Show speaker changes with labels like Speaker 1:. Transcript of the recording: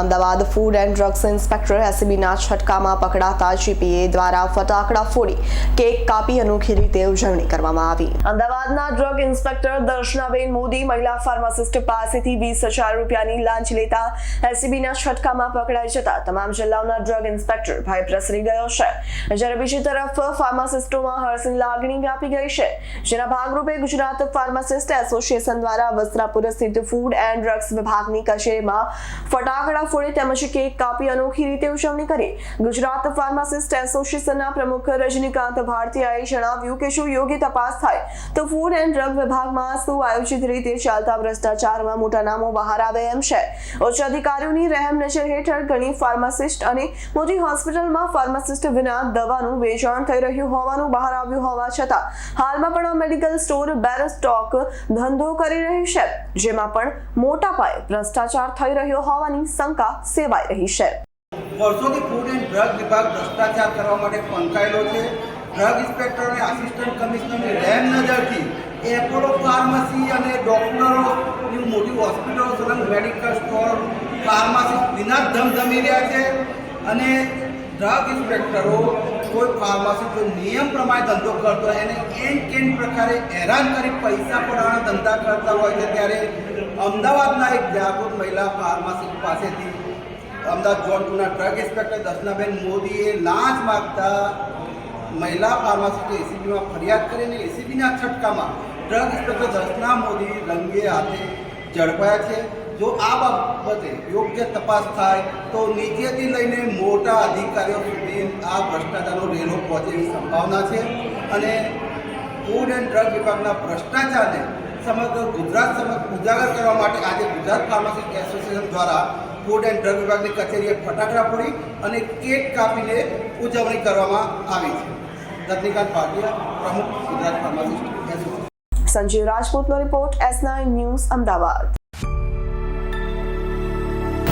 Speaker 1: Ahmedabad food and drugs inspector એસીબીના છટકામાં પકડાતા જીપીએ દ્વારા ફટાકડા ફોડી, કેક કાપી અનોખી રીતે ઉજવણી કરવામાં આવી. અમદાવાદના ડ્રગ ઇન્સ્પેક્ટર દર્શનાબેન મોદી મહિલા ફાર્માસિસ્ટ પાસેથી વીસ હજાર રૂપિયાની લાંચ લેતા એસીબીના છટકામાં પકડાઈ જતા તમામ જિલ્લાઓના ડ્રગ ઇન્સ્પેક્ટર ભય પ્રસરી ગયો છે. જ્યારે બીજી તરફ ફાર્માસિસ્ટોમાં હર્ષની લાગણી વ્યાપી ગઈ છે. જેના ભાગરૂપે ગુજરાત ફાર્માસિસ્ટ એસોસિએશન દ્વારા વસ્ત્રાપુર સ્થિત ફૂડ એન્ડ ડ્રગ્સ વિભાગની કચેરીમાં ફટાકડા ફોડી તેમજ કેક કાપી અનોખી રીતે ઉજવણી કરી. ગુજરાત ફાર્માસિસ્ટ એસોસિએશનના પ્રમુખ રજનીકાંત ભારતીયાએ જણાવ્યું કે શું યોગ્ય તપાસ થાય તો ફૂડ એન્ડ ડ્રગ વિભાગમાં સુઆયોજિત રીતે ચાલતા ભ્રષ્ટાચારમાં મોટા નામો બહાર આવે એમ છે. ઉચ્ચ અધિકારીઓની રહેમ નજર હેઠળ ઘણી ફાર્માસિસ્ટ અને મોટી હોસ્પિટલમાં ફાર્માસિસ્ટ વિના દવાનું વેચાણ થઈ રહ્યું હોવાનું બહાર આવ્યું હોવા છતાં હાલમાં પણ આ મેડિકલ સ્ટોર બેર સ્ટોક ધંધો કરી રહી છે, જેમાં પણ મોટા પાયે ભ્રષ્ટાચાર થઈ રહ્યો હોવાની શંકા સેવાઈ રહી છે.
Speaker 2: વર્ષોથી ફૂડ એન્ડ ડ્રગ વિભાગ ભ્રષ્ટાચાર કરવા માટે પંકાયેલો છે. ડ્રગ ઇન્સ્પેક્ટર અને આસિસ્ટન્ટ કમિશનરની રહેમ નજરથી એપોલો ફાર્મસી અને ડોક્ટરોની મોટી હોસ્પિટલો સલંગ મેડિકલ સ્ટોર ફાર્માસી વિના ધમધમી રહ્યા છે. અને ડ્રગ ઇન્સ્પેક્ટરો કોઈ ફાર્માસી કોઈ નિયમ પ્રમાણે ધંધો કરતો હોય, એને એન કેન પ્રકારે હેરાન કરી પૈસા પડાવવાના ધંધા કરતા હોય છે, ત્યારે અમદાવાદના એક જાગૃત મહિલા ફાર્માસી પાસેથી અમદાવાદ જોનપુરના ડ્રગ ઇન્સ્પેક્ટર દર્શનાબેન મોદીએ લાંચ માગતા મહિલા ફાર્માસિસ્ટે એસીબીમાં ફરિયાદ કરીને એસીબીના છટકામાં ડ્રગ ઇન્સ્પેક્ટર દર્શના મોદી રંગે હાથે ઝડપાયા છે. જો આ બાબતે યોગ્ય તપાસ થાય, તો નીચેથી લઈને મોટા અધિકારીઓ સુધી આ ભ્રષ્ટાચારનો રેલો પહોંચે સંભાવના છે. અને ફૂડ એન્ડ ડ્રગ વિભાગના ભ્રષ્ટાચારને સમગ્ર ગુજરાત સમક્ષ ઉજાગર કરવા માટે આજે ગુજરાત ફાર્માસિસ્ટ એસોસિએશન દ્વારા ફૂડ એન્ડ ડ્રગ વિભાગની કચેરીએ ફટાકડા ફોડી અને કેક કાપીને ઉજવણી કરવામાં આવી છે. રજનીકાંત ભાટિયા, પ્રમુખ Gujarat pharmacist association.
Speaker 1: Sanjeev રાજપૂતનો report S nine news Ahmedabad.